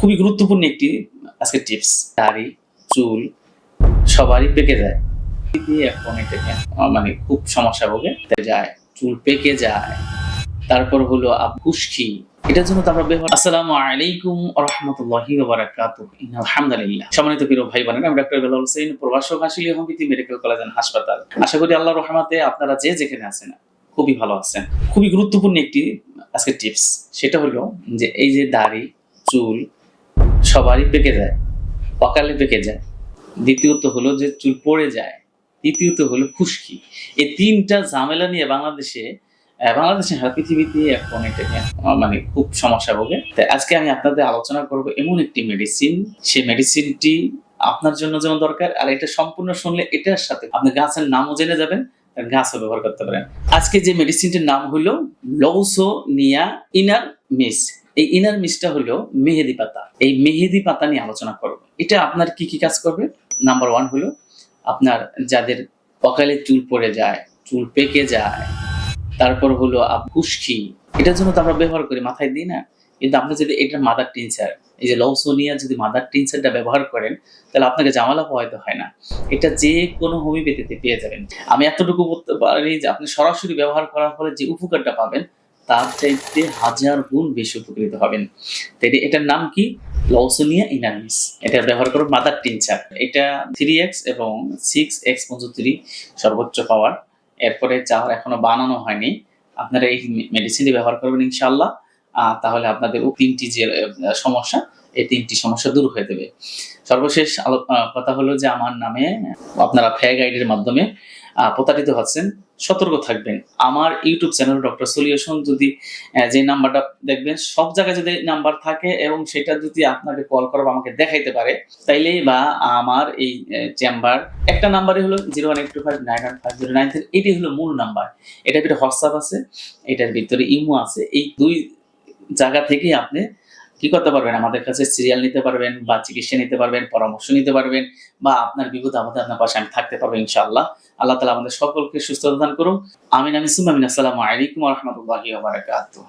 খুবই গুরুত্বপূর্ণ একটি আজকে টিপস দাড়ি চুল, সবারই পেকে যায়। এখন এটা মানে খুব সমস্যা ভোগে যায়। চুল পেকে যায়। তারপর হলো খুশকি। এটার জন্য তো আমরা ব্যবহার আসসালামু আলাইকুম রহমতুল্লাহি আলহামদুলিল্লাহ। সম্মানিত প্রিয় ভাই বোনেরা আমি ডক্টর বেলাল হোসেন প্রবাসক হাসিলি হোমিওপ্যাথি মেডিকেল কলেজ এন্ড হাসপাতাল। আশা করি আল্লাহর রহমতে আপনারা যে যেখানে আছেন, খুবই ভালো আছেন। খুবই গুরুত্বপূর্ণ একটি আজকে টিপস সেটা হলো যে এই যে দাড়ি, চুল সবারই পেকে যায়, অকালে পেকে যায়। দ্বিতীয়ত হলো যে চুল পড়ে যায়, তৃতীয়ত হলো খুশকি। এই তিনটা ঝামেলা নিয়ে বাংলাদেশে বাংলাদেশে সারা পৃথিবীতে এখন এটা মানে খুব সমস্যা ভোগে। তাই আজকে আমি আপনাদের আলোচনা করব এমন একটি মেডিসিন সেই মেডিসিনটি আপনার জন্য যেমন দরকার, আর এটা সম্পূর্ণ শুনলে এটার সাথে আপনি গাছের নামও জেনে যাবেন গাছও ব্যবহার করতে পারেন। আজকে যে মেডিসিনটির নাম হলো লৌসো লৌসোনিয়া ইনার মিস এই ইনার মিসটা হলো মেহেদি পাতা। এই মেহেদি পাতা নিয়ে আলোচনা করব। এটা আপনার কি কি কাজ করবে? নাম্বার ওয়ান হলো আপনার যাদের অকালে চুল পড়ে যায়, চুল পেকে যায়। তারপর হলো খুশকি। এটার জন্য তো আমরা ব্যবহার করি, মাথায় দিই না। কিন্তু আপনি যদি এটা মাদার টিনচার এই যে লৌসোনিয়া যদি মাদার টিনচারটা ব্যবহার করেন, তাহলে আপনাকে জামালা হয়তো হয় না। এটা যে কোনো হোমিওপ্যাথিতে পেয়ে যাবেন। আমি এতটুকু বলতে পারি যে আপনি সরাসরি ব্যবহার করার ফলে যে উপকারটা পাবেন তার চাইতে হাজার গুণ বেশি উপকৃত হবেন। তাই এটার নাম কি? লৌসোনিয়া ইনামিস এটা ব্যবহার করো মাদার টিনচার। এটা থ্রি এক্স এবং সিক্স এক্স পর্যন্ত সর্বোচ্চ পাওয়ার। এরপরে যাওয়ার এখনও বানানো হয়নি। আপনারা এই মেডিসিনটি ব্যবহার করবেন ইনশাল্লাহ তাহলে আপনাদের তিনটি যে সমস্যা, এই তিনটি সমস্যা দূর হয়ে যাবে। সর্বশেষ কথা হলো যে আমার নামে আপনারা ফ্যাগ আইডির মাধ্যমে প্রতারিত হচ্ছেন, সতর্ক থাকবেন। আমার ইউটিউব চ্যানেল ডক্টর সলিউশন যদি যে নাম্বারটা দেখবেন, সব জায়গায় যদি নাম্বার থাকে এবং সেটা যদি আপনাকে কল করো আমাকে দেখাইতে পারে, তাইলে বা আমার এই চেম্বার একটা নাম্বারই হলো zero one eight two five nine one five zero nine three এটাই হলো মূল নাম্বার। এটার ভিতরে হোয়াটসঅ্যাপ আছে, এটার ভিতরে ইমো আছে, এই দুই জায়গা থেকেই আপনি কি করতে পারবেন? আমাদের কাছে সিরিয়াল নিতে পারবেন বা চিকিৎসা নিতে পারবেন, পরামর্শ নিতে পারবেন বা আপনার বিপদ আমাদের আপনার পাশে আমি থাকতে পারব ইনশাআল্লাহ। আল্লাহ তালা আমাদের সকলকে সুস্থতা দান করুন আমিন আমি সুমিন আসসালামু আলাইকুম রহমতুল্লাহি ওয়া বারাকাতুহু।